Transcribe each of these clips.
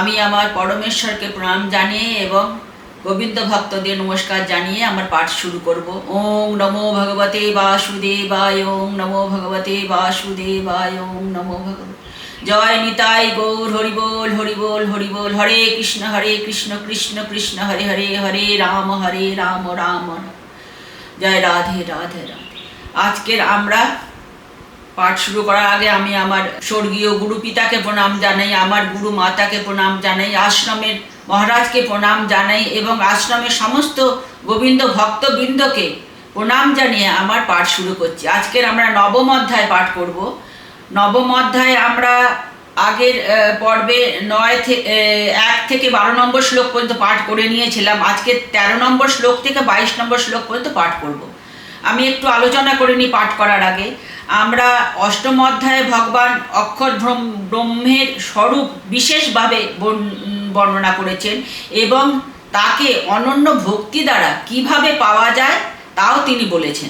আমি আমার পরমেশ্বরকে প্রণাম জানিয়ে এবং গোবিন্দ ভক্তদের নমস্কার জানিয়ে আমার পাঠ শুরু করব। ওং নমো ভগবতে বাসুদেবায় ওং নমো ভগবতে বাসুদেবায় ওং নমো ভগবতে। জয় নিতাই গৌর হরিবোল হরিবোল হরিবোল। হরে কৃষ্ণ হরে কৃষ্ণ কৃষ্ণ কৃষ্ণ, হরে হরে হরে রাম হরে রাম রাম। জয় রাধে রাধে রাধে। আজকের আমরা পাঠ শুরু করার আগে আমি আমার স্বর্গীয় গুরু পিতাকে প্রণাম জানাই, আমার গুরু মাতাকে প্রণাম জানাই, আশ্রমের মহারাজকে প্রণাম জানাই এবং আশ্রমের সমস্ত গোবিন্দ ভক্তবৃন্দকে প্রণাম জানিয়ে আমার পাঠ শুরু করছি। আজকের আমরা নবম অধ্যায় পাঠ করব। নবম অধ্যায়ে আমরা আগের পর্বে নয় থেকে এক থেকে বারো নম্বর শ্লোক পর্যন্ত পাঠ করে নিয়েছিলাম। আজকে তেরো নম্বর শ্লোক থেকে বাইশ নম্বর শ্লোক পর্যন্ত পাঠ করব। আমি একটু আলোচনা করে নিই পাঠ করার আগে। আমরা অষ্টম অধ্যায়ে ভগবান অক্ষর ব্রহ্ম- ব্রহ্মের স্বরূপ বিশেষভাবে বর্ণ- বর্ণনা করেছেন এবং তাকে অনন্য ভক্তি দ্বারা কীভাবে পাওয়া যায় তাও তিনি বলেছেন।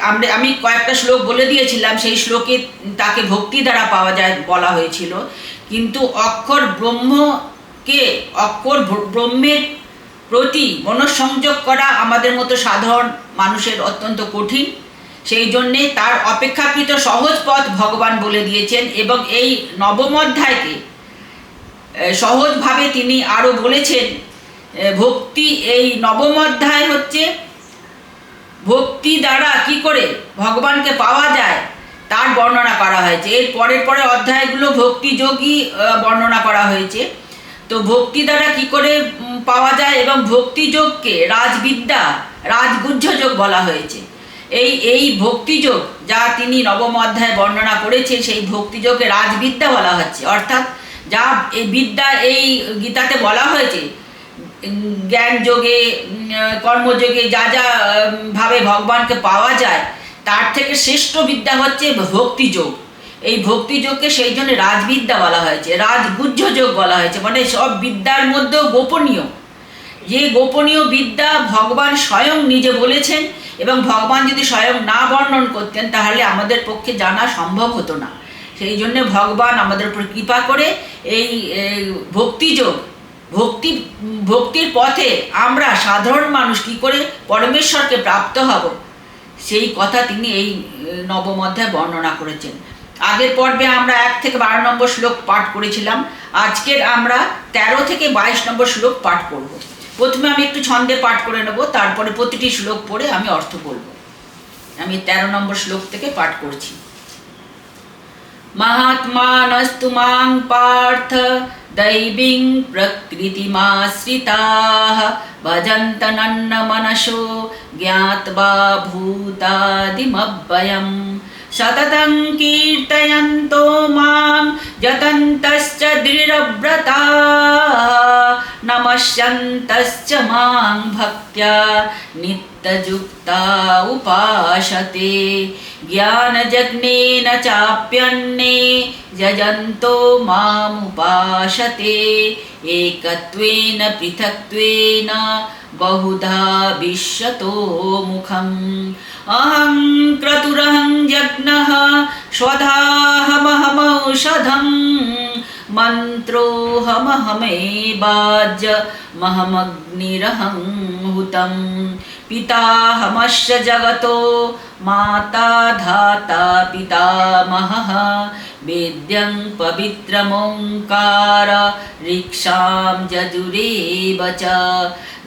আমরা আমি কয়েকটা শ্লোক বলে দিয়েছিলাম, সেই শ্লোকে তাকে ভক্তি দ্বারা পাওয়া যায় বলা হয়েছিল। কিন্তু অক্ষর ব্রহ্মকে অক্ষর ব্রহ্মের প্রতি মনঃসংযোগ করা আমাদের মতো সাধারণ মানুষের অত্যন্ত কঠিন। সেই জন্যে তার অপেক্ষাকৃত সহজ পথ ভগবান বলে দিয়েছেন এবং এই নবম অধ্যায়কে সহজভাবে তিনি আরও বলেছেন ভক্তি এই নবম অধ্যায় হচ্ছে ভক্তি দ্বারা কি করে ভগবানকে পাওয়া যায় তার বর্ণনা করা হয়েছে। এর পরের পরে অধ্যায়গুলো ভক্তি যোগী আহ, বর্ণনা করা হয়েছে। তো ভক্তি দ্বারা কি করে পাওয়া যায় এবং ভক্তিযোগকে রাজবিদ্যা রাজগুহ্য যোগ বলা হয়েছে। এই এই ভক্তিযোগ যা তিনি নবম অধ্যায়ে বর্ণনা করেছেন, সেই ভক্তিযোগকে রাজবিদ্যা বলা হচ্ছে। অর্থাৎ যা এই বিদ্যা এই গীতাতে বলা হয়েছে জ্ঞান যোগে কর্মযোগে যা যা ভাবে ভগবানকে পাওয়া যায়, তার থেকে শ্রেষ্ঠ বিদ্যা হচ্ছে ভক্তিযোগ। এই ভক্তিযোগকে সেই জন্য রাজবিদ্যা বলা হয়েছে, রাজগুহ্য যোগ বলা হয়েছে মানে সব বিদ্যার মধ্যেও গোপনীয়। যে গোপনীয় বিদ্যা ভগবান স্বয়ং নিজে বলেছেন এবং ভগবান যদি স্বয়ং না বর্ণন করতেন, তাহলে আমাদের পক্ষে জানা সম্ভব হতো না। সেই জন্য ভগবান আমাদের উপর কৃপা করে এই ভক্তিযোগ ভক্তি, ভক্তির পথে আমরা সাধারণ মানুষ কি করে পরমেশ্বরকে প্রাপ্ত হব, সেই কথা তিনি এই নবম অধ্যায়ে বর্ণনা করেছেন। আগের পর্বে আমরা এক থেকে বারো নম্বর শ্লোক পাঠ করেছিলাম আজকের আমরা তেরো থেকে বাইশ নম্বর শ্লোক পাঠ করব প্রথমে আমি একটু ছন্দে পাঠ করে নেব তারপরে প্রতিটি শ্লোক পড়ে আমি অর্থ বলবো আমি তেরো নম্বর শ্লোক থেকে পাঠ করছি महात्मानस्तु मां पार्थ दैवीं प्रकृतिमाश्रिताः भजन्तनन्नमनशो ज्ञात्वा भूतादिमव्ययं सततं कीर्तयन्तो माँ यतन्तश्च दृढव्रता नमस्यन्तश्च माँ भक्त्या नित्ययुक्ता उपासते ज्ञानजज्ञेन चाप्यन्ने यजन्तो मामुपासते एकत्वेन पृथक्त्वेन बहुधा विश्वतो मुखम्। अहं क्रतुरहं यज्ञः स्वधाहमहमौषधम् मन्त्रोऽहमहमेवाज्यमहमग्निरहं हुतं पिताहमस्य जगतो माता धाता पितामहः। वेद्यं पवित्रमोङ्कार ऋक्षां जजुरेव च।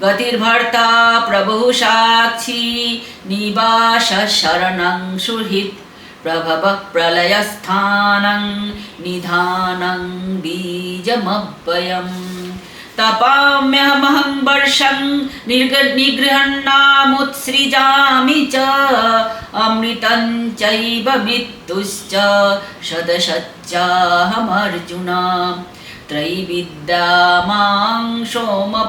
गतिर्भर्ता प्रभुः साक्षी निवासशरणं सुहृत्। प्रभव प्रलयस्थानं निधानं बीजमव्ययम् तपाम्यहमहं वर्षं निर्ग निगृह्णामुत्सृजामि च अमृतं चैव मृत्युश्च सदसच्चाहमर्जुन त्रैविद्या मां सोमपापूतपापा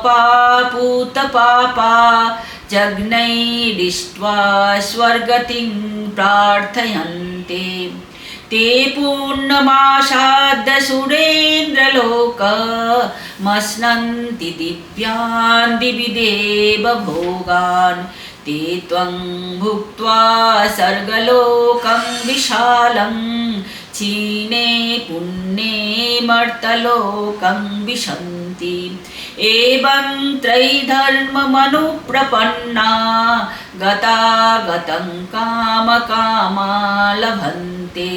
जग्नैरिष्ट्वा स्वर्गतिं प्रार्थयन्ते। ते पूर्णमासाद्दसुरेन्द्रलोक मश्नन्ति दिव्यान् दिवि देवभोगान् ते त्वं भुक्त्वा सर्गलोकं विशालं चीने पुण्ये मर्तलोकं विशन्ति। एवं त्रैधर्ममनुप्रपन्ना गता गतं कामकामा लभन्ते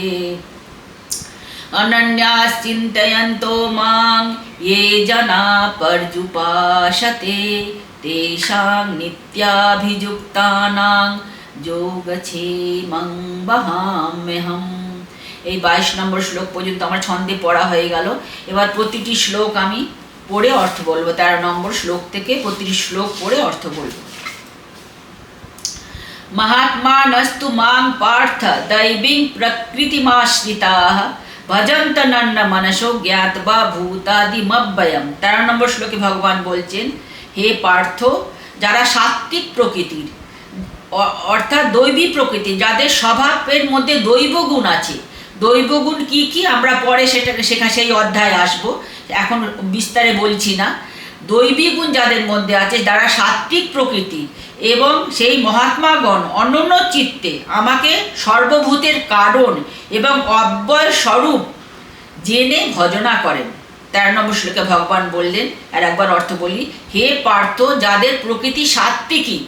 अनन्याश्चिन्तयन्तो माँ ये जना पर्युपाशते तेषां नित्याभियुक्तानां योगक्षेमं वहाम्यहम्। এই বাইশ নম্বর শ্লোক পর্যন্ত আমার ছন্দে পড়া হয়ে গেল এবার প্রতিটি শ্লোক আমি পড়ে অর্থ বলবো তেরো নম্বর শ্লোক থেকে প্রতিটি শ্লোক পড়ে অর্থ বলবো महात्मानस्तु मां पार्थ दैवीं प्रकृतिमाश्रिताः ভজন্ত নন্ন মনসো জ্ঞাতবা ভূতাদিমব্যয়ম তেরো নম্বর শ্লোকে ভগবান বলছেন হে পার্থ যারা সাত্ত্বিক প্রকৃতির অ- অর্থাৎ দৈবী প্রকৃতি যাদের স্বভাবের মধ্যে দৈব গুণ আছে দৈব গুণ কি কি? আমরা পরে সেটাকে সেখানে সেই অধ্যায় আসব। এখন বিস্তারে বলছি না। দৈবী গুণ যাদের মধ্যে আছে, যারা সাত্ত্বিক প্রকৃতি এবং সেই মহাত্মাগণ অনন্য চিত্তে আমাকে সর্বভূতের কারণ এবং অব্যয় স্বরূপ জেনে ভজনা করেন। তেরো নম্বর শ্লোকে ভগবান বললেন, আর একবার অর্থ বলি, হে পার্থ, যাদের প্রকৃতি সাত্ত্বিকী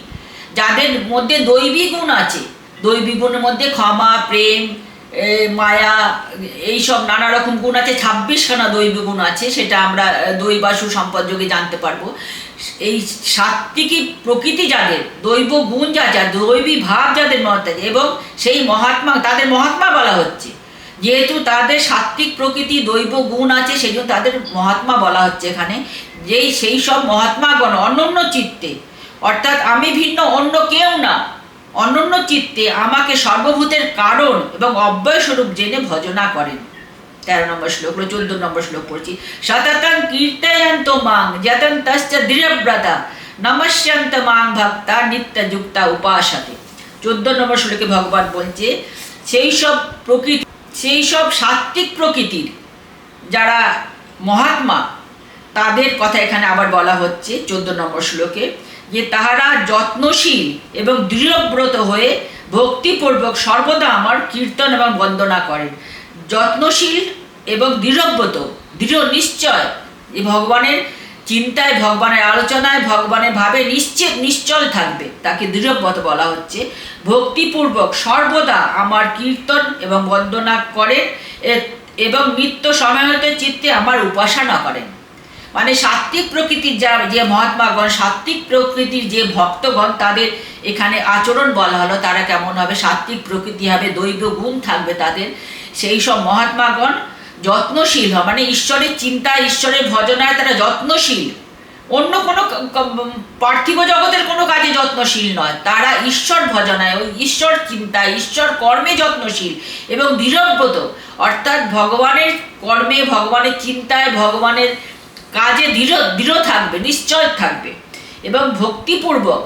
যাদের মধ্যে দৈবী গুণ আছে দৈবী গুণের মধ্যে ক্ষমা, প্রেম মায়া, এইসব নানা রকম গুণ আছে, ছাব্বিশখানা দৈব গুণ আছে, সেটা আমরা দৈবাসু সম্পদ যোগে জানতে পারব। এই সাত্বিকী প্রকৃতি যাদের, দৈব গুণ যা যা দৈবী ভাব যাদের মধ্যে এবং সেই মহাত্মা, তাদের মহাত্মা বলা হচ্ছে। যেহেতু তাদের সাত্বিক প্রকৃতি দৈব গুণ আছে সেই জন্য তাদের মহাত্মা বলা হচ্ছে এখানে। যেই, সেই সব মহাত্মাগণ অনন্য চিত্তে, অর্থাৎ আমি ভিন্ন, অন্য কেউ না অনন্য চিত্তে আমাকে সর্বভূতের কারণ এবং অব্যয় স্বরূপ জেনে ভজনা করেন। তেরো নম্বর শ্লোক চোদ্দ নম্বর শ্লোক পড়ছি। সততং কীর্তয়ন্ত মাং যতন তশ্চ দৃঢ়ব্রতা, নমস্যন্ত মাং ভক্তা নিত্য যুক্তা উপাসতে। চোদ্দ নম্বর শ্লোকে ভগবান বলছে, সেই সব প্রকৃতি, সেই সব সাত্ত্বিক প্রকৃতির যারা মহাত্মা, তাদের কথা এখানে আবার বলা হচ্ছে চোদ্দ নম্বর শ্লোকে। যে তাহারা যত্নশীল এবং দৃঢ়ব্রত হয়ে ভক্তিপূর্বক সর্বদা আমার কীর্তন এবং বন্দনা করেন। যত্নশীল এবং দৃঢ়ব্রত, দৃঢ় নিশ্চয় যে ভগবানের চিন্তায়, ভগবানের আলোচনায়, ভগবানের ভাবে নিশ্চিত, নিশ্চল থাকবে। তাকে দৃঢ়ব্রত বলা হচ্ছে। ভক্তিপূর্বক সর্বদা আমার কীর্তন এবং বন্দনা করেন এবং নিত্য সময় হতে চিত্তে আমার উপাসনা করেন। মানে সাত্ত্বিক প্রকৃতির যা যে মহাত্মাগণ সাত্ত্বিক প্রকৃতির যে ভক্তগণ, তাদের এখানে আচরণ বলা হলো, তারা কেমন হবে? সাত্ত্বিক প্রকৃতি হবে দৈব গুণ থাকবে তাদের। সেই সব মহাত্মাগণ যত্নশীল হয় মানে ঈশ্বরের চিন্তা, ঈশ্বরের ভজনায় তারা যত্নশীল। অন্য কোনো পার্থিব জগতের কোনো কাজে যত্নশীল নয়। তারা ঈশ্বর ভজনায়, ওই ঈশ্বর চিন্তায় ঈশ্বর কর্মে যত্নশীল এবং দৃঢ়ব্রত অর্থাৎ ভগবানের কর্মে, ভগবানের চিন্তায়, ভগবানের কাজে দৃঢ় দৃঢ় থাকবে, নিশ্চয় থাকবে। এবং ভক্তিপূর্বক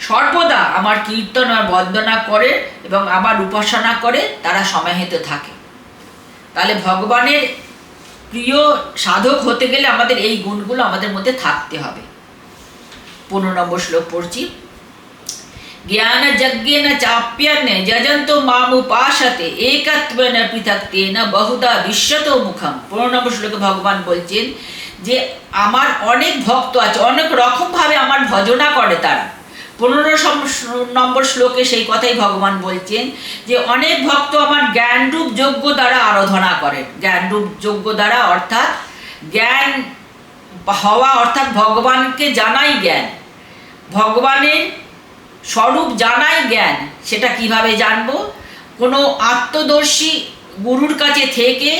সর্বদা আমার কীর্তন আর বন্দনা করে এবং আমার উপাসনা করে তারা সমাহিত থাকে। তাহলে ভগবানের প্রিয় সাধক হতে গেলে আমাদের এই গুণগুলো আমাদের মধ্যে থাকতে হবে। পনেরো নম্বর শ্লোক পড়ছি। জ্ঞান যজ্ঞে যজ্ঞেন চাপ্যন্নে যজন্ত মামুপাসতে একত্বেন পৃথক্তেন বহুদা বিশ্বত মুখম পনেরো নম্বর শ্লোকে ভগবান বলছেন যে আমার অনেক ভক্ত আছে, অনেক রকমভাবে আমার ভজনা করে তারা। পনেরো নম্বর শ্লোকে সেই কথাই ভগবান বলছেন যে, অনেক ভক্ত আমার জ্ঞানরূপ যোগ্য দ্বারা আরাধনা করেন জ্ঞানরূপ যোগ্য দ্বারা অর্থাৎ জ্ঞান হওয়া, অর্থাৎ ভগবানকে জানাই জ্ঞান। ভগবানের স্বরূপ জানাই জ্ঞান, সেটা কীভাবে জানব? কোনো আত্মদর্শী গুরুর কাছে থেকে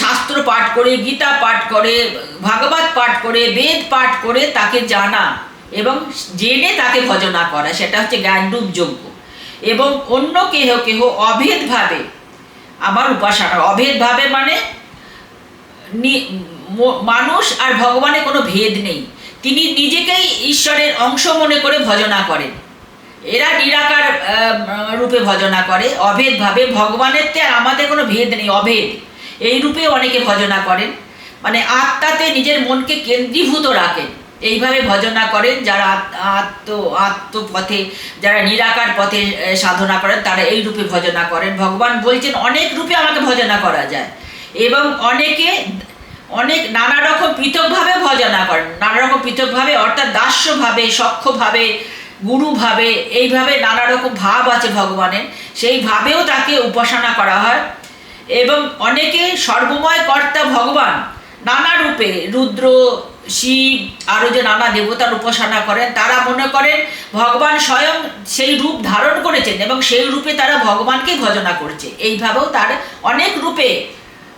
শাস্ত্র পাঠ করে, গীতা পাঠ করে, ভাগবত পাঠ করে, বেদ পাঠ করে তাকে জানা এবং জেনে তাকে ভজনা করা, সেটা হচ্ছে জ্ঞানরূপ যোগ্য এবং অন্য কেহ কেহ অভেদভাবে, আমার উপাসনা, অভেদভাবে মানে মানুষ আর ভগবানের কোনো ভেদ নেই। তিনি নিজেকেই ঈশ্বরের অংশ মনে করে ভজনা করেন। এরা নিরাকার রূপে ভজনা করে, অভেদভাবে ভগবানের তে আমাদের কোনো ভেদ নেই, অভেদ। এই রূপে অনেকে ভজনা করেন। মানে আত্মাতে নিজের মনকে কেন্দ্রীভূত রাখেন। এইভাবে ভজনা করেন যারা আত- আত্ম, আত্মপথে, যারা নিরাকার পথে সাধনা করেন, তারা এই রূপে ভজনা করেন। ভগবান বলছেন, অনেক রূপে আমাকে ভজনা করা যায়। এবং অনেকে, অনেক নানা রকম পৃথকভাবে ভজনা করেন। নানা রকম পৃথকভাবে, অর্থাৎ দাস্যভাবে সক্ষভাবে গুরুভাবে, এইভাবে নানা রকম ভাব আছে ভগবানের। সেই ভাবেও তাকে উপাসনা করা হয়। এবং অনেকে সর্বময় কর্তা ভগবান। নানা রূপে, রুদ্র, শিব আরও যে নানা দেবতার উপাসনা করেন, তারা মনে করেন ভগবান স্বয়ং সেই রূপ ধারণ করেছেন এবং সেই রূপে তারা ভগবানকে ভজনা করছে। এইভাবেও তার অনেক রূপে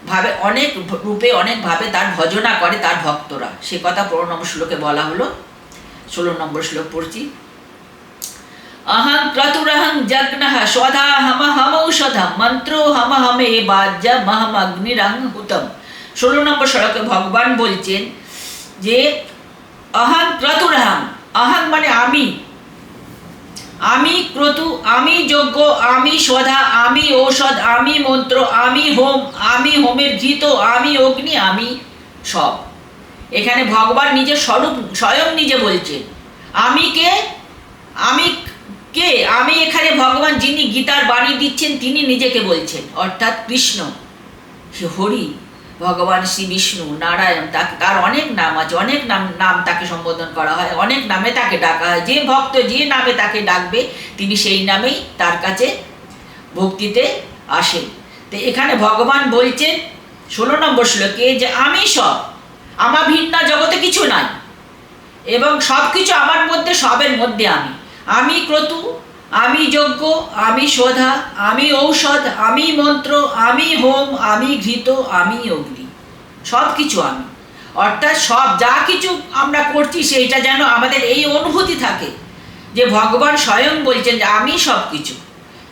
ভাবে, অনেক রূপে অনেকভাবে তার ভজনা করে তার ভক্তরা। সে কথা পনেরো নম্বর শ্লোকে বলা হলো। ষোলো নম্বর শ্লোক পড়ছি। ಅಹಂ ಕ್ರತುರಹಂ ಜಗ್ನಃ ಸ್ವಧಾ ಹಮ ಹಮೌಷಧಂ ಮಂತ್ರೋ ಹಮ ಹಮೆ ಬಾಜ್ಯ ಮಹಂ ಅಗ್ನಿರಂ ಹುತಂ ষোলো নম্বর সড়কে ভগবান বলছেন যে অহং ক্রতুরহাম অহং মানে আমি আমি ক্রতু আমি যজ্ঞ আমি সধা আমি ঔষধ আমি মন্ত্র আমি হোম আমি হোমের জিত আমি অগ্নি আমি সব এখানে ভগবান নিজের স্বরূপ, স্বয়ং নিজে বলছেন। আমি কে? আমি কে? আমি এখানে ভগবান যিনি গীতার বাণী দিচ্ছেন, তিনি নিজেকে বলছেন। অর্থাৎ কৃষ্ণ। হরি, ভগবান শ্রী বিষ্ণু, নারায়ণ, তাকে তার অনেক নাম আছে, অনেক নাম নাম তাকে সম্বোধন করা হয়, অনেক নামে তাকে ডাকা হয়। যে ভক্ত যে নামে তাকে ডাকবে, তিনি সেই নামেই তার কাছে ভক্তিতে আসেন। তো এখানে ভগবান বলছেন, ষোলো নম্বর শ্লোকে যে, আমি সব, আমার ভিন্ন জগতে কিছু নাই এবং সব কিছু আমার মধ্যে, সবের মধ্যে আমি। আমি ক্রতু, আমি যজ্ঞ, আমি শোধা আমি ঔষধ, আমি মন্ত্র, আমি হোম, আমি ঘৃত, আমি অগ্নি। সব কিছু আমি। অর্থাৎ সব যা কিছু আমরা করছি, সেইটা যেন আমাদের এই অনুভূতি থাকে যে ভগবান স্বয়ং বলছেন যে আমি সব কিছু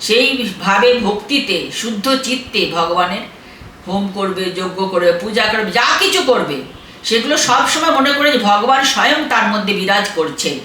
সেইভাবে ভক্তিতে, শুদ্ধ চিত্তে ভগবানের হোম করবে, যজ্ঞ করবে, পূজা করবে, যা কিছু করবে, সেগুলো সবসময় মনে করে যে ভগবান স্বয়ং তার মধ্যে বিরাজ করছেন।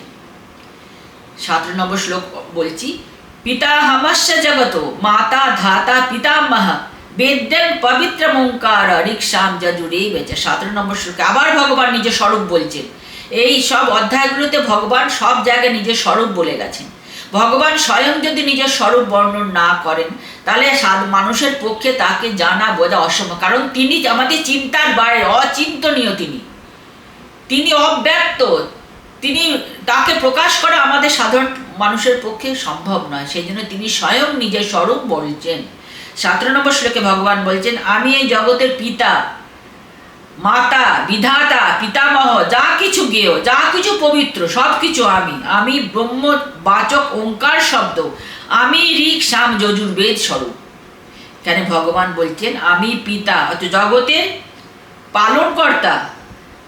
সতেরো নম্বর শ্লোক বলছি, পিতা হামস্য জগত, মাতা ধাতা পিতামহ, বেদ্যং পবিত্র ওঙ্কার রিক্সাম যজুরে বেচে সতেরো নম্বর শ্লোকে আবার ভগবান নিজের স্বরূপ বলছেন। এই সব অধ্যায়গুলোতে ভগবান সব জায়গায় নিজের স্বরূপ বলে গেছেন। ভগবান স্বয়ং যদি নিজের স্বরূপ বর্ণন না করেন, তাহলে সাধ- মানুষের পক্ষে তাকে জানা বোঝা অসম্ভব, কারণ তিনি আমাদের চিন্তার বাইরে, অচিন্তনীয় তিনি। তিনি অব্যক্ত তিনি তাকে প্রকাশ করা আমাদের সাধারণ মানুষের পক্ষে সম্ভব নয়। সেই জন্য তিনি স্বয়ং নিজের স্বরূপ বলছেন। সতেরো নম্বর শ্লোকে ভগবান বলছেন, আমি এই জগতের পিতা, মাতা, বিধাতা, পিতামহ, যা কিছু গেয়, যা কিছু পবিত্র সব কিছু আমি। আমি ব্রহ্ম বাচক ওঙ্কার শব্দ, আমি ঋক, সাম যজুর্বেদ স্বরূপ। কেন ভগবান বলছেন, আমি পিতা, অর্থাৎ জগতের পালনকর্তা,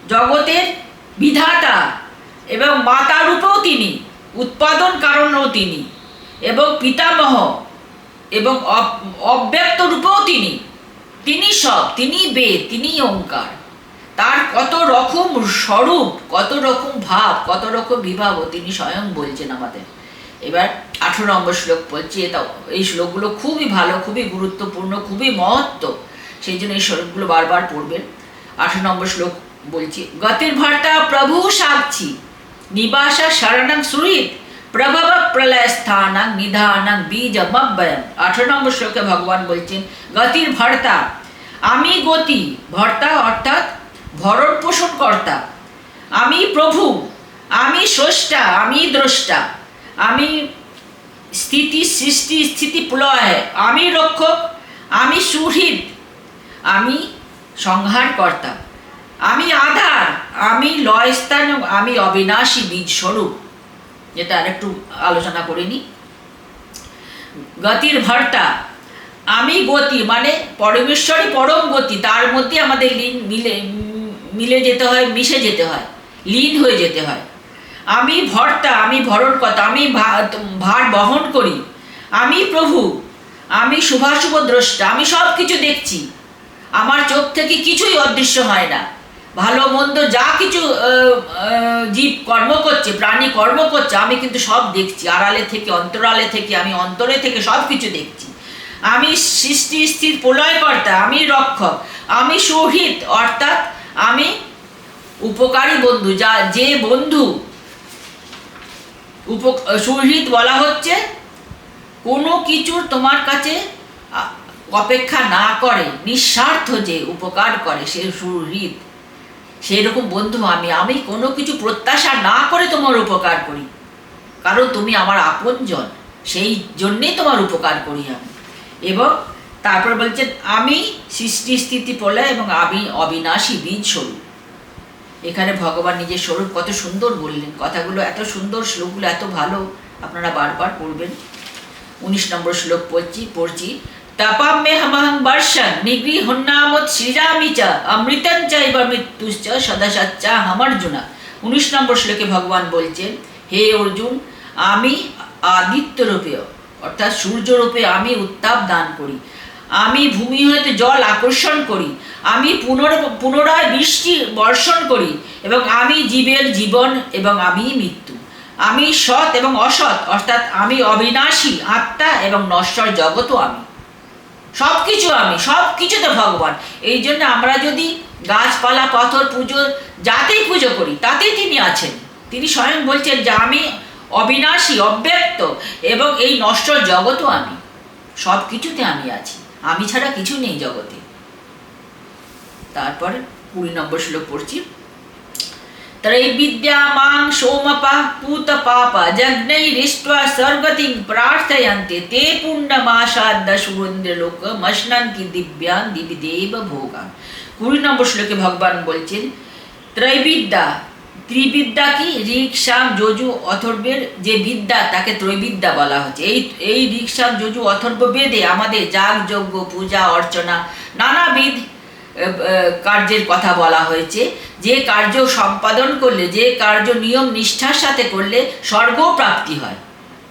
জগতের বিধাতা এবং মাতা রূপেও তিনি, উৎপাদন কারণও তিনি, এবং পিতামহ এবং অব- অব্যক্ত রূপেও তিনি। তিনি সব, তিনি বেদ, তিনি ওঙ্কার তার কত রকম স্বরূপ, কত রকম ভাব, কত রকম বিভাব তিনি স্বয়ং বলছেন আমাদের। এবার আঠেরো নম্বর শ্লোক বলছি, এটা এই শ্লোকগুলো খুবই ভালো, খুবই গুরুত্বপূর্ণ, খুবই মহত্ব। সেই জন্য এই শ্লোকগুলো বারবার পড়বেন। আঠেরো নম্বর শ্লোক বলছি, গতির ভর্তা প্রভু সাক্ষী নিবাসা শরণং সুরিত প্রভব প্রলয় স্থানাং নিধানাং বীজ মব্বয়ম আঠেরো নম্বর শ্লোকে ভগবান বলছেন গতির ভর্তা আমি গতি ভর্তা অর্থাৎ ভরণ পোষণ কর্তা আমি প্রভু আমি স্রষ্টা আমি দ্রষ্টা আমি স্থিতি সৃষ্টি স্থিতি প্রলয় আমি রক্ষক আমি সুহৃদ আমি সংহার কর্তা আমি আধার, আমি লয়স্থান আমি অবিনাশী বীজ স্বরূপ। যেটা আরেকটু আলোচনা করে নিই গতির ভর্তা আমি গতি মানে পরমেশ্বরই পরম গতি, তার মধ্যে আমাদের লীন মিলে মিলে যেতে হয়, মিশে যেতে হয়, লীন হয়ে যেতে হয়। আমি ভর্তা আমি ভরণ কথা, আমি ভার বহন করি। আমি প্রভু, আমি শুভাশুভ দ্রষ্টা, আমি সব কিছু দেখছি। আমার চোখ থেকে কিছুই অদৃশ্য হয় না। ভালো মন্দ যা কিছু জীব কর্ম করছে, প্রাণী কর্ম করছে, আমি কিন্তু সব দেখছি। আড়ালে থেকে, অন্তরালে থেকে, আমি অন্তরে থেকে সব কিছু দেখছি। আমি সৃষ্টি স্থির প্রলয়কর্তা, আমি রক্ষক, আমি শহীদ অর্থাৎ আমি উপকারী বন্ধু। যা, যে বন্ধু উপ সুহৃদ বলা হচ্ছে, কোনো কিছুর তোমার কাছে অপেক্ষা না করে, নিঃস্বার্থ যে উপকার করে, সে সুহৃদ সেরকম বন্ধু আমি আমি কোনো কিছু প্রত্যাশা না করে তোমার উপকার করি। কারণ তুমি আমার আপনজন, সেই জন্যেই তোমার উপকার করি আমি। এবং তারপর বলছেন আমি সৃষ্টি স্থিতি প্রলয় এবং আমি অবিনাশী বীজ স্বরূপ। এখানে ভগবান নিজের স্বরূপ কত সুন্দর বললেন। কথাগুলো এত সুন্দর, শ্লোকগুলো এত ভালো, আপনারা বারবার পড়বেন। উনিশ নম্বর শ্লোক পড়ছি পড়ছি তাপাম মে হমহং বর্ষণ নিগৃহন্নামত সৃজামি চ, অমৃতং চৈব মৃত্যুশ্চ সদাসচ্চা হামর্জুনা। উনিশ নম্বর শ্লোকে ভগবান বলছেন, হে অর্জুন, আমি আদিত্য রূপে অর্থাৎ সূর্য রূপে আমি উত্তাপ দান করি। আমি ভূমি হইতে জল আকর্ষণ করি। আমি পুনর, পুনরায় বৃষ্টি বর্ষণ করি এবং আমি জীবের জীবন এবং আমি মৃত্যু। আমি সৎ এবং অসৎ, অর্থাৎ আমি অবিনাশী আত্মা এবং নশ্বর জগতও আমি। সব কিছু আমি সব কিছুতে ভগবান। এই জন্য আমরা যদি গাছপালা, পাথর, পুজো, যাতেই পুজো করি, তাতেই তিনি আছেন। তিনি স্বয়ং বলছেন যে আমি অবিনাশী, অব্যক্ত এবং এই নশ্বর জগতও আমি। সব কিছুতে আমি আছি। আমি ছাড়া কিছু নেই জগতে। তারপরে কুড়ি নম্বর শ্লোক পড়ছি। त्रैविद्या मां सोमपः पूतपापा जग्नैरिष्ट्वा सर्वतिं प्रार्थयन्ते ते পুণ্যমাসাদ্দশুরেন্দ্রলোকমশ্নন্তি দিব্যান দিবিদেব ভোগান কুড়ি নম্বর শ্লোকে ভগবান বলছেন ত্রৈবিদ্যা ত্রিবিদ্যা কি ঋক্সাম যজু অথর্বের যে বিদ্যা তাকে ত্রৈবিদ্যা বলা হচ্ছে এই এই ঋক্সাম যজু অথর্ব বেদে আমাদের যাগ যজ্ঞ পূজা অর্চনা নানাবিধ কার্যের কথা বলা হয়েছে। যে কার্য সম্পাদন করলে, যে কার্য নিয়ম নিষ্ঠার সাথে করলে স্বর্গ প্রাপ্তি হয়।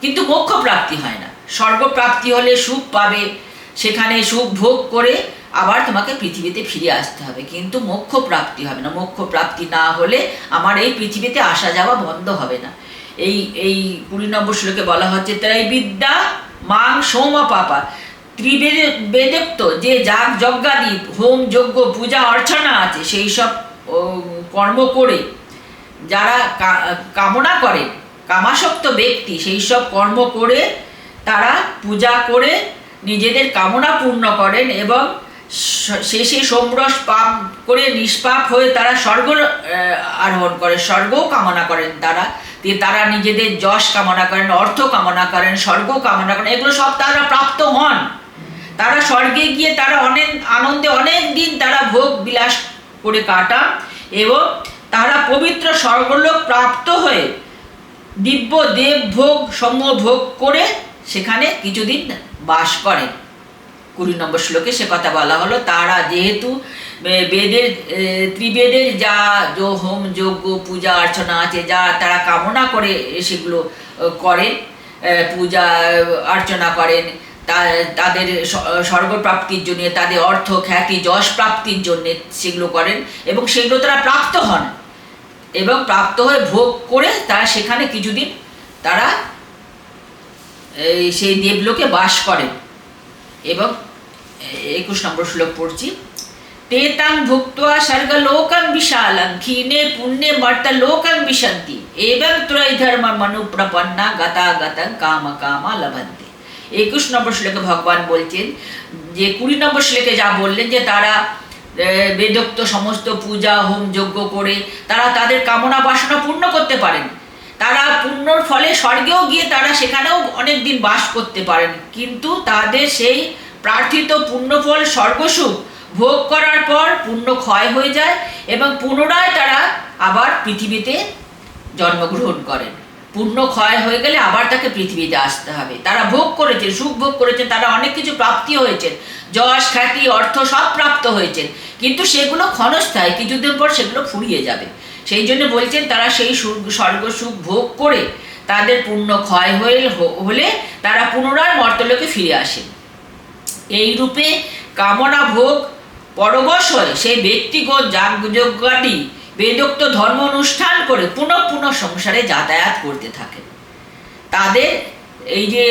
কিন্তু মোক্ষ প্রাপ্তি হয় না। স্বর্গ প্রাপ্তি হলে সুখ পাবে। সেখানে সুখ ভোগ করে আবার তোমাকে পৃথিবীতে ফিরে আসতে হবে। কিন্তু মোক্ষ প্রাপ্তি হবে না। মোক্ষ প্রাপ্তি না হলে আমার এই পৃথিবীতে আসা যাওয়া বন্ধ হবে না। এই এই কুড়ি নম্বর শ্লোকে বলা হচ্ছে তাই বিদ্যা মাং সোম পাপা ত্রিবেদে, বেদোক্ত যে যাগ যজ্ঞাদি হোম যজ্ঞ পূজা অর্চনা আছে, সেই সব কর্ম করে, যারা কামনা করে, কামাসক্ত ব্যক্তি, সেই সব কর্ম করে, তারা পূজা করে, নিজেদের কামনা পূর্ণ করেন এবং শেষে সোমরস পাপ করে নিষ্পাপ হয়ে তারা স্বর্গ আরোহণ করে, স্বর্গও কামনা করেন তারা তারা নিজেদের যশ কামনা করেন, অর্থ কামনা করেন স্বর্গ কামনা করেন, এগুলো সব তারা প্রাপ্ত হন। তারা স্বর্গে গিয়ে তারা অনেক আনন্দে অনেক দিন তারা ভোগ বিলাস করে কাটান এবং তারা পবিত্র স্বর্গলোক প্রাপ্ত হয়ে দিব্য দেব ভোগ সমূহ ভোগ করে সেখানে কিছুদিন বাস করেন কুড়ি নম্বর শ্লোকে সে কথা বলা হলো, তারা যেহেতু বেদের ত্রিবেদের যা যো হোম যজ্ঞ, পূজা অর্চনা আছে, যা তারা কামনা করে সেগুলো করেন পূজা অর্চনা করেন তাদের স্বর্গপ্রাপ্তির জন্য, তাদের অর্থ, খ্যাতি, যশ প্রাপ্তির জন্য সেগুলো করেন এবং সেগুলো তারা প্রাপ্ত হন। এবং প্রাপ্ত হয়ে ভোগ করে তারা সেখানে কিছুদিন তারা সেই দেবলোকে বাস করেন। এবং একুশ নম্বর শ্লোক পড়ছি। তেতাং ভুক্ত্বা স্বর্গলোকং বিশালং, ক্ষীণে পুণ্যে মর্তলোকং বিশন্তি, এবং ত্রয় ধর্ম মনুপ্রপন্না গতা গতং কাম কামা লভন্তে। একুশ নম্বর শ্লোকে ভগবান বলছেন যে কুড়ি নম্বর শ্লোকে যা বললেন যে তারা বেদোক্ত সমস্ত পূজা, হোম যজ্ঞ করে তারা তাদের কামনা বাসনা পূর্ণ করতে পারেন। তারা পুণ্যর ফলে স্বর্গেও গিয়ে তারা সেখানেও অনেক দিন বাস করতে পারেন। কিন্তু তাদের সেই প্রার্থিত পুণ্যফল স্বর্গসুখ ভোগ করার পর পুণ্য ক্ষয় হয়ে যায় এবং পুনরায় তারা আবার পৃথিবীতে জন্মগ্রহণ করেন। পুণ্য ক্ষয় হয়ে গেলে আবার তাকে পৃথিবীতে আসতে হবে। তারা ভোগ করেছেন, সুখ ভোগ করেছেন, তারা অনেক কিছু প্রাপ্তি হয়েছেন। যশ, খ্যাতি, অর্থ সব প্রাপ্ত হয়েছেন। কিন্তু সেগুলো ক্ষণস্থায়ী, কিছুদিন পর সেগুলো ফুরিয়ে যাবে। সেই জন্য বলছেন, তারা সেই স্বর্গ সুখ ভোগ করে তাদের পূর্ণ ক্ষয় হয়ে, হলে তারা পুনরায় মর্তলোকে ফিরে আসেন এই রূপে কামনা ভোগ পরবশ হয়ে। সেই ব্যক্তিগত যাগযজ্ঞাদি বেদোক্ত ধর্ম অনুষ্ঠান করে পুনঃ পুনঃ সংসারে যাতায়াত করতে থাকে। তাদের এই যে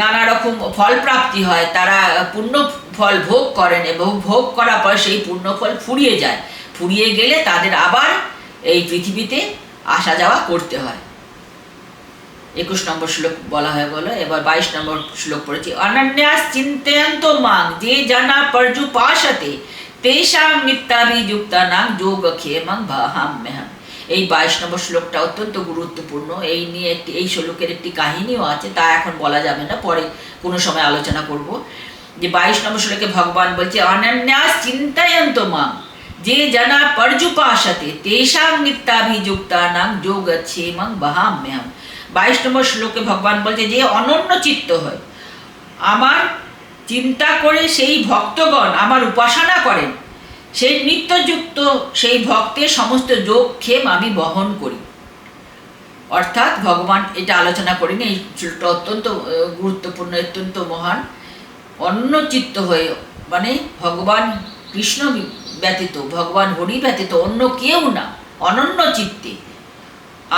নানা রকম ফল প্রাপ্তি হয়, তারা পূর্ণ ফল ভোগ করেন এবং ভোগ করার পর সেই পূর্ণ ফল ফুরিয়ে যায়। ফুরিয়ে গেলে তাদের আবার এই পৃথিবীতে আসা যাওয়া করতে হয়। একুশ নম্বর শ্লোক বলা হয়ে গেল, এবার বাইশ নম্বর শ্লোক পড়েছি। অনন্যাস চিন্তয়ন্ত মাং, যে জানা পর্যু পাশাতে তেষাং নিত্যাভিযুক্তা নাং যোগ ক্ষেমং ভাহাম্যহম এই বাইশ নম্বর শ্লোকটা অত্যন্ত গুরুত্বপূর্ণ। এই নিয়ে একটি, এই শ্লোকের একটি কাহিনীও আছে, তা এখন বলা যাবে না, পরে কোনো সময় আলোচনা করব। যে বাইশ নম্বর শ্লোকে ভগবান বলছে অনন্যাস চিন্তায়ন্ত মাং যে জানা পর্যুপাশাতে তেষাং নিত্যাভিযুক্তা নাম যোগ ক্ষেমং ভাহাম্যহম বাইশ নম্বর শ্লোকে ভগবান বলছে, যে অনন্য চিত্ত হয়, আমার চিন্তা করে সেই ভক্তগণ আমার উপাসনা করেন। সেই নিত্যযুক্ত সেই ভক্তের সমস্ত যোগ ক্ষেম আমি বহন করি। অর্থাৎ ভগবান এটা আলোচনা করিনি, এই শ্লোকটা অত্যন্ত গুরুত্বপূর্ণ, অত্যন্ত মহান, অন্য চিত্ত হয়ে মানে ভগবান কৃষ্ণ ব্যতীত, ভগবান হরি ব্যতীত অন্য কেউ না, অনন্য চিত্তে।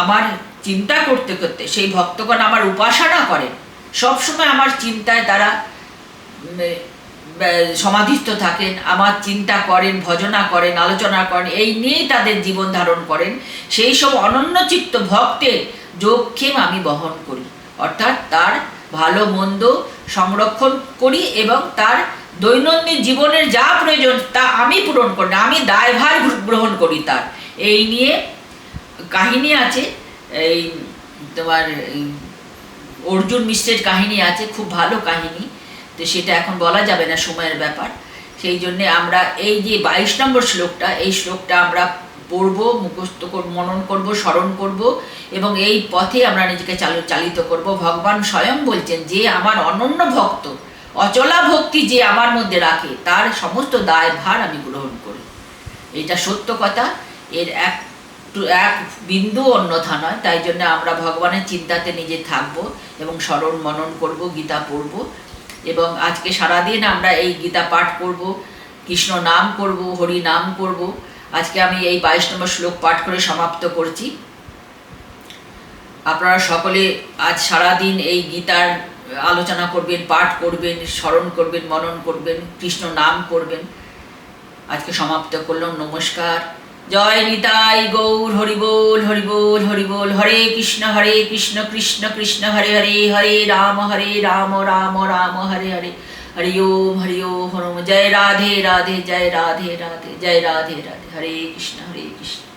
আমার চিন্তা করতে করতে সেই ভক্তগণ আমার উপাসনা করেন। সবসময় আমার চিন্তায় তারা সমাধিস্থ থাকেন আমার চিন্তা করেন ভজনা করেন আলোচনা করেন এই নিয়েই তাদের জীবন ধারণ করেন। সেই সব অনন্য চিত্ত ভক্তের যোগক্ষেম আমি বহন করি। অর্থাৎ তার ভালো মন্দ সংরক্ষণ করি এবং তার দৈনন্দিন জীবনের যা প্রয়োজন তা আমি পূরণ করি না, আমি দায়ভার গ্রহণ করি তার। এই নিয়ে কাহিনী আছে এই তোমার অর্জুন মিশ্রের কাহিনী আছে খুব ভালো কাহিনী। তো সেটা এখন বলা যাবে না সময়ের ব্যাপার। সেই জন্যে আমরা এই যে বাইশ নম্বর শ্লোকটা, এই শ্লোকটা আমরা পড়ব, মুখস্থ মনন করব, স্মরণ করব এবং এই পথে আমরা নিজেকে চালু, চালিত করব। ভগবান স্বয়ং বলছেন, যে আমার অনন্য ভক্ত, অচলা ভক্তি যে আমার মধ্যে রাখে, তার সমস্ত দায় ভার আমি গ্রহণ করি। এটা সত্য কথা। এর এক এক বিন্দু অন্যথা নয়। তাই জন্য আমরা ভগবানের চিন্তাতে নিজে থাকব এবং স্মরণ, মনন করব, গীতা পড়ব। এবং আজকে সারাদিন আমরা এই গীতা পাঠ করব, কৃষ্ণ নাম করব, হরি নাম করব। আজকে আমি এই বাইশ নম্বর শ্লোক পাঠ করে সমাপ্ত করছি। আপনারা সকলে আজ সারাদিন এই গীতার আলোচনা করবেন, পাঠ করবেন, স্মরণ করবেন, মনন করবেন, কৃষ্ণ নাম করবেন। আজকে সমাপ্ত করলাম, নমস্কার। জয় নিতাই গৌর হরিবোল হরিবোল হরিবোল। হরে কৃষ্ণ হরে কৃষ্ণ কৃষ্ণ কৃষ্ণ, হরে হরে হরে রাম হরে রাম রাম রাম, হরে হরে। হরি ওম হরি ওম হরম। জয় রাধে রাধে, জয় রাধে রাধে, জয় রাধে রাধে। হরে কৃষ্ণ হরে কৃষ্ণ।